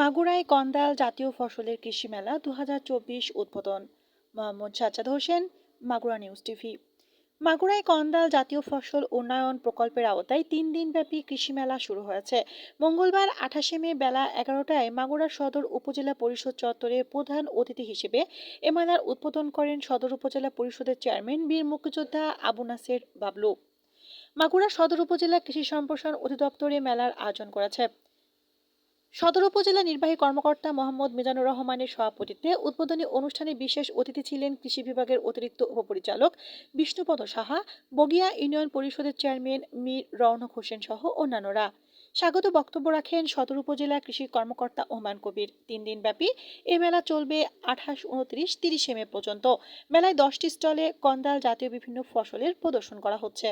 মাগুরায় কন্দাল জাতীয় ফসলের কৃষি মেলা দু হাজার চব্বিশ উদ্বোধন। Mohammad Sajjad Hossain, Magura news TV. মাগুরায় কন্দাল জাতীয় ফসল উন্নয়ন প্রকল্পের আওতায় তিন দিনব্যাপী কৃষি মেলা শুরু হয়েছে। মঙ্গলবার আঠাশে মে বেলা এগারোটায় মাগুরা সদর উপজেলা পরিষদ চত্বরে প্রধান অতিথি হিসেবে এ মেলার উদ্বোধন করেন সদর উপজেলা পরিষদের চেয়ারম্যান বীর মুক্তিযোদ্ধা আবু নাসের বাবলু। মাগুরা সদর উপজেলা কৃষি সম্প্রসারণ অধিদপ্তরে মেলার আয়োজন করেছে। সদর উপজেলা নির্বাহী কর্মকর্তা মোহাম্মদ মিজানুর রহমানের সভাপতিত্বে উদ্বোধনী অনুষ্ঠানে বিশেষ অতিথি ছিলেন কৃষি বিভাগের অতিরিক্ত উপপরিচালক বিষ্ণুপদ সাহা, বগিয়া ইউনিয়ন পরিষদের চেয়ারম্যান মীর রৌনক হোসেন সহ অন্যান্যরা। স্বাগত বক্তব্য রাখেন সদর উপজেলা কৃষি কর্মকর্তা ওমান কবির। তিন দিনব্যাপী এ মেলা চলবে আঠাশ, উনত্রিশ, তিরিশে মে পর্যন্ত। মেলায় দশটি স্টলে কন্দাল জাতীয় বিভিন্ন ফসলের প্রদর্শন করা হচ্ছে।